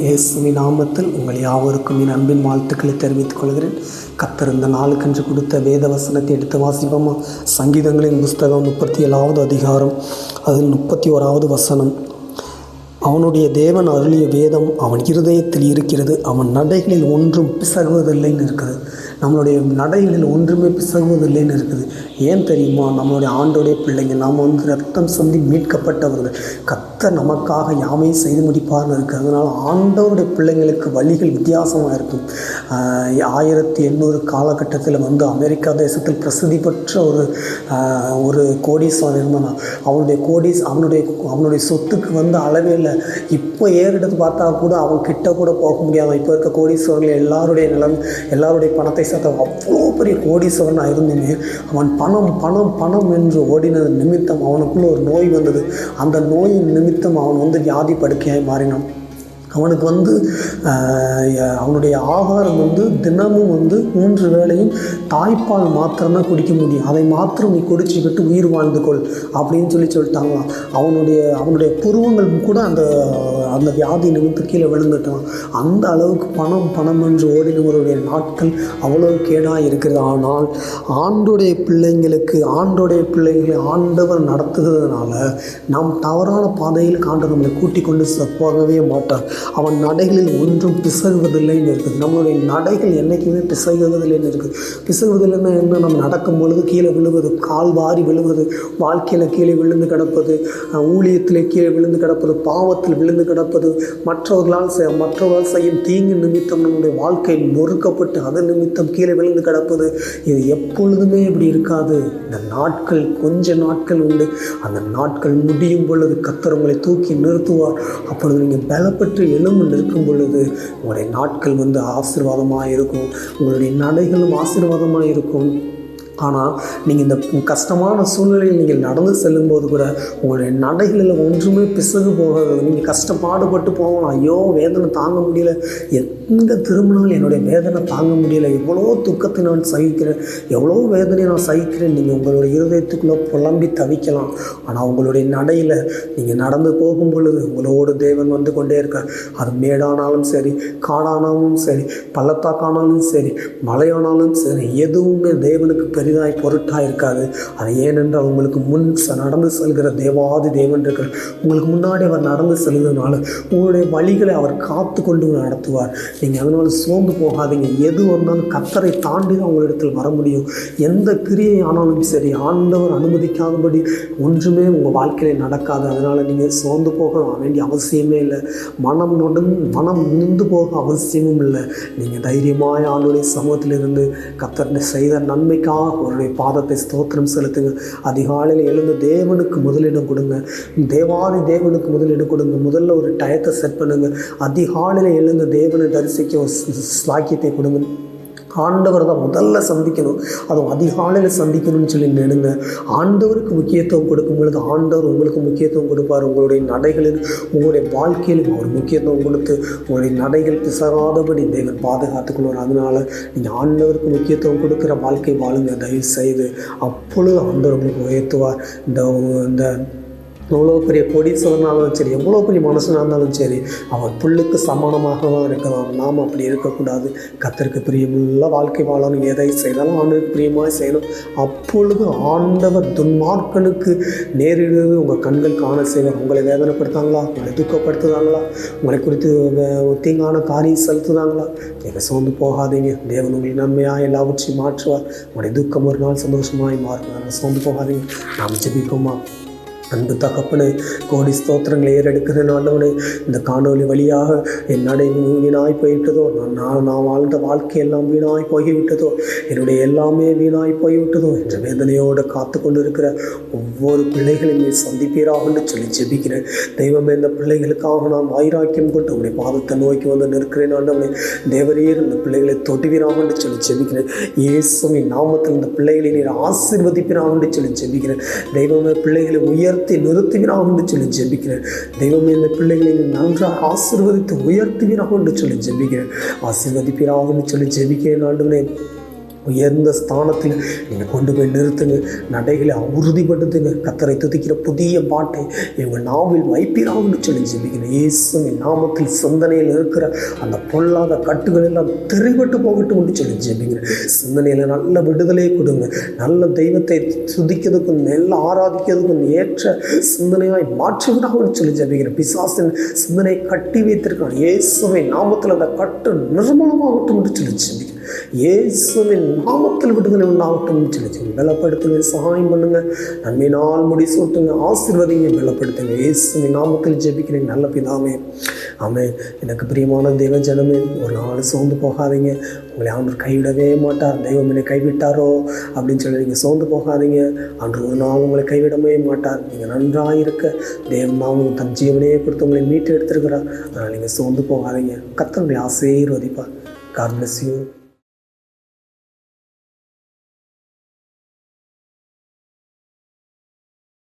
இயேசுவின் நாமத்தில் உங்கள் யாவருக்கும் என் அன்பின் வாழ்த்துக்களை தெரிவித்துக் கொள்கிறேன். கத்திருந்த இந்த நாளுக்கென்று கொடுத்த வேத வசனத்தை எடுத்து வாசிப்போமா? சங்கீதங்களின் புஸ்தகம் முப்பத்தி ஏழாவது அதிகாரம் அதில் முப்பத்தி ஓராவது வசனம். அவனுடைய தேவன் அருளிய வேதம் அவன் இருதயத்தில் இருக்கிறது அவன் நடைகளில் ஒன்றும் பிசகுவதில்லைன்னு இருக்கிறது நம்மளுடைய நடைகளில் ஒன்றுமே பிசகுவதில்லைன்னு இருக்குது. ஏன் தெரியுமா? நம்மளுடைய ஆண்டோடைய பிள்ளைங்க நாம் வந்து ரத்தம் சொந்தி மீட்கப்பட்டவர்கள். கத்த நமக்காக யாமையும் செய்து முடிப்பார்னு இருக்குது அதனால் ஆண்டவருடைய பிள்ளைங்களுக்கு வழிகள் வித்தியாசமாக இருக்கும். ஆயிரத்தி எண்ணூறு காலகட்டத்தில் வந்து அமெரிக்கா தேசத்தில் பிரசித்தி பெற்ற ஒரு ஒரு கோடீஸ்வரன் இருந்தான் அவனுடைய கோடீஸ் அவனுடைய அவனுடைய சொத்துக்கு வந்து அளவே இல்லை. இப்போ ஏறெடுத்து பார்த்தா கூட அவன் கிட்ட கூட போக முடியாது இப்போ இருக்க கோடீஸ்வரர்கள் எல்லாருடைய நிலம் எல்லாருடைய பணத்தை சேர்த்த அவ்வளோ பெரிய கோடீஸ்வரனாக இருந்தேனே. அவன் பணம் பணம் பணம் என்று ஓடினது நிமித்தம் அவனுக்குள்ள ஒரு நோய் வந்தது. அந்த நோயின் நிமித்தம் அவன் வந்து வியாதி படுக்கையாய் மாறினான். அவனுக்கு வந்து அவனுடைய ஆகாரம் வந்து தினமும் வந்து மூன்று வேளையும் தாய்ப்பால் மாத்திரம்தான் குடிக்க முடியும். அதை மாத்திரம் நீ குடிச்சுக்கிட்டு உயிர் வாழ்ந்து கொள் அப்படின்னு சொல்லி சொல்லிட்டாங்களாம். அவனுடைய அவனுடைய புருவங்கள் கூட அந்த அந்த வியாதி நிமித்து கீழே விழுந்துட்டான். அந்த அளவுக்கு பணம் பணம் என்று ஓடினவருடைய நாட்கள் அவ்வளவு கேடாக இருக்கிறது. ஆனால் ஆண்டுடைய பிள்ளைங்களுக்கு ஆண்டுடைய பிள்ளைகளை ஆண்டவர் நடத்துகிறதுனால நாம் தவறான பாதையில் ஆண்டவர் நம்மளை கூட்டிக் கொண்டு போகவே மாட்டார். அவன் நடைகளில் ஒன்றும் பிசகுவதில்லைன்னு இருக்குது. நம்மளுடைய நடைகள் என்றைக்குமே பிசகுவதில்லைன்னு இருக்குது. பிசகுவதில்லைன்னா என்ன? நம்ம நடக்கும் பொழுது கீழே விழுவது கால் வாரி விழுவது வாழ்க்கையில் கீழே விழுந்து கிடப்பது ஊழியத்தில் ஊழியத்திலே கீழே விழுந்து கிடப்பது பாவத்தில் விழுந்து கிடப்பது மற்றவர்களால் செ- மற்றவர்களால் செய்யும் தீங்கு நிமித்தம் நம்முடைய வாழ்க்கை நொறுக்கப்பட்டு அதன் நிமித்தம் கீழே விழுந்து கிடப்பது. இது எப்பொழுதுமே இப்படி இருக்காது. இந்த நாட்கள் கொஞ்ச நாட்கள் உண்டு. அந்த நாட்கள் முடியும் பொழுது கத்தர் உங்களை தூக்கி நிறுத்துவார். அப்பொழுது நீங்கள் பலப்பட்டு எழும்பு நிற்கும் பொழுது உங்களுடைய நாட்கள் வந்து ஆசீர்வாதமாக இருக்கும் உங்களுடைய நடைகளும் ஆசீர்வாதமாக இருக்கும் ஆனால் நீங்கள் இந்த கஷ்டமான சூழ்நிலையில் நீங்கள் நடந்து செல்லும்போது கூட உங்களுடைய நடைகளில் ஒன்றுமே பிசகு போகாது. நீங்கள் கஷ்டப்பாடுபட்டு போகணும். ஐயோ வேதனை தாங்க முடியல. எங்கே திரும்பினாலும் என்னுடைய வேதனை தாங்க முடியல. எவ்வளோ துக்கத்தை நான் சகிக்கிறேன். எவ்வளோ வேதனையை நான் சகிக்கிறேன். நீங்கள் உங்களுடைய இருதயத்துக்குள்ளே புலம்பி தவிக்கலாம். ஆனால் உங்களுடைய நடையில் நீங்கள் நடந்து போகும் பொழுது உங்களோடு தேவன் வந்து கொண்டே இருக்கார். அது மேடானாலும் சரி காடானாலும் சரி பள்ளத்தாக்கானாலும் சரி மலையானாலும் சரி எதுவுமே தேவனுக்கு பெரிதாய் பொருட்டாக இருக்காது. அது ஏனென்றால் உங்களுக்கு முன் நடந்து செல்கிற தேவாதி தேவன் இருக்கிற உங்களுக்கு முன்னாடி அவர் நடந்து செல்கிறதுனால உங்களுடைய வழிகளை அவர் காத்து கொண்டு நடத்துவார். நீங்கள் அதனால் சோர்ந்து போகாதீங்க. எது வந்தாலும் கத்தரை தாண்டி தான் உங்களிடத்தில் வர முடியும். எந்த கிரியை ஆனாலும் சரி ஆண்டவர் அனுமதிக்காதபடி ஒன்றுமே உங்கள் வாழ்க்கையில் நடக்காது. அதனால் நீங்கள் சோர்ந்து போக வேண்டிய அவசியமே இல்லை. மனம் நொடும் மனம் நின்று போக அவசியமும் இல்லை. நீங்கள் தைரியமாய் ஆளுடைய சமூகத்திலிருந்து கத்தர் செய்த நன்மைக்காக அவருடைய பாதத்தை ஸ்தோத்திரம் செலுத்துங்க. அதிகாலையில் எழுந்து தேவனுக்கு முதலிடம் கொடுங்க. தேவாதி தேவனுக்கு முதலிடம் கொடுங்க. முதல்ல ஒரு டயத்தை செட் பண்ணுங்க. அதிகாலையில் எழுந்து தேவனை தரிசிக்க ஒரு ஸ்லாக்கியத்தை கொடுங்க. ஆண்டவர் தான் முதல்ல சந்திக்கணும். அதுவும் அதிகாலையில் சந்திக்கணும்னு சொல்லி நினைங்க. ஆண்டவருக்கு முக்கியத்துவம் கொடுக்கும் பொழுது ஆண்டவர் உங்களுக்கு முக்கியத்துவம் கொடுப்பார். உங்களுடைய நடைகளில் உங்களுடைய வாழ்க்கையிலும் அவர் முக்கியத்துவம் கொடுத்து உங்களுடைய நடைகள் பிசகாதபடி தேவன் பாதுகாத்துக் அதனால் அதனால நீங்கள் ஆண்டவருக்கு முக்கியத்துவம் கொடுக்குற வாழ்க்கை வாழுங்க. தயவு செய்து அப்பொழுது ஆண்டவர் உங்களுக்கு உயர்த்துவார். இந்த இந்த எவ்வளோ பெரிய கொடீஸ்வரனாலும் சரி எவ்வளோ பெரிய மனுஷனாக இருந்தாலும் சரி அவன் புல்லுக்கு சமானமாக தான் இருக்கலாம். நாம் அப்படி இருக்கக்கூடாது. கத்தருக்கு பிரியமுள்ள வாழ்க்கை வாழணும். எதை செய்தாலும் ஆண்டவருக்கு பிரியமாக செய்யணும். அப்பொழுது ஆண்டவர் துன்மார்க்கனுக்கு நேரிடுவது உங்கள் கண்கள் காண செய்வார். உங்களை வேதனைப்படுத்தாங்களா? உங்களை துக்கப்படுத்துதாங்களா உங்களை குறித்து தீங்கான காரியம் செலுத்துதாங்களா நீங்கள் சோர்ந்து போகாதீங்க. தேவன் உங்களை நன்மையாக எல்லாவற்றையும் மாற்றுவார். உங்களுடைய துக்கம் ஒரு நாள் சந்தோஷமாய் மாறும். சோர்ந்து போகாதீங்க. நாம் ஜெபிப்போமா? அன்பு தகப்பனு கோடி ஸ்தோத்திரங்களை ஏறெடுக்கிறேன் ஆண்டவனே இந்த காணொளி வழியாக என்னடை வீணாய் போய்விட்டதோ நான் நான் நான் வாழ்ந்த வாழ்க்கையெல்லாம் வீணாய் போய்விட்டதோ என்னுடைய எல்லாமே வீணாய் போய்விட்டதோ என்ற வேதனையோடு காத்து கொண்டிருக்கிற ஒவ்வொரு பிள்ளைகளையும் நீ சந்திப்பீராகன்னு சொல்லி ஜெபிக்கிறேன். தெய்வமே இந்த பிள்ளைகளுக்காக நான் வைராக்கியம் கொண்டு உடைய பாதத்தை நோக்கி வந்து நிற்கிறேன் ஆண்டவனே தேவரீர் இந்த பிள்ளைகளை தொட்டுவீராகன்னு சொல்லி ஜெபிக்கிறேன். இயேசுவின் நாமத்தில் இந்த பிள்ளைகளை நீர் ஆசீர்வதிப்பீராகன்னு சொல்லி ஜெபிக்கிறேன். தெய்வமே பிள்ளைகளை உயர்த்தி நிறுத்துவீராக என்று சொல்லி ஜெபிக்கிறேன். தெய்வமே இந்த பிள்ளைகளை நன்றாக ஆசிர்வதித்து உயர்த்துவீராக என்று சொல்லி ஜெபிக்கிறேன். ஆசீர்வதிப்பீராக என்று சொல்லி ஜெபிக்கிறேன் ஆண்டுகளே உயர்ந்த ஸ்தானத்தில் நீங்கள் கொண்டு போய் நிறுத்துங்க. நடைகளை உறுதிப்படுத்துங்க கத்தரை துதிக்கிற புதிய பாட்டை இவங்க நாவில் வைப்பீரான்னு சொல்லி ஜெபிக்கிற இயேசுவின் நாமத்தில் சிந்தனையில் இருக்கிற அந்த பொல்லாத கட்டுகள் எல்லாம் தெரிவிட்டு போகட்டும் சொல்லி ஜெபிக்கிற சிந்தனையில் நல்ல விடுதலை கொடுங்க. நல்ல தெய்வத்தை துதிக்கிறதுக்கும் நல்ல ஆராதிக்கிறதுக்கும் ஏற்ற சிந்தனையாய் மாற்றி சொல்லி ஜெபிக்கிற பிசாசின் சிந்தனை கட்டி வைத்திருக்கான் இயேசுவை நாமத்தில் அந்த கட்டு நிர்மூலமாகட்டும் என்று சொல்லி ஜெபிக்கிறேன். இயேசுவின் நாமத்தில் விடுதலை உண்டாகட்டும் என்று சொல்லி பலப்படுத்துங்க சகாயம் பண்ணுங்க நன்மையினால் முடி சூட்டுங்க ஆசீர்வதிங்க பலப்படுத்துங்க. இயேசுவின் நாமத்தில் ஜெபிக்கிறேன் நல்ல பிதாமே ஆமே எனக்கு பிரியமான தெய்வ ஜனமே ஒரு நாள் சோர்ந்து போகாதீங்க. உங்களை ஆண்டவர் கைவிடவே மாட்டார். தெய்வம் என்னை கைவிட்டாரோ அப்படின்னு சொல்லி நீங்கள் சோர்ந்து போகாதீங்க. அன்று ஒரு நாள் உங்களை கைவிடவே மாட்டார். நீங்கள் நன்றாக இருக்க தேவன் நாமும் தன் ஜீவனையே கொடுத்து உங்களை மீட்டு எடுத்திருக்கிறார் அதனால் நீங்கள் சோர்ந்து போகாதீங்க. கத்தனுடைய ஆசீர்வதிப்பார். God bless you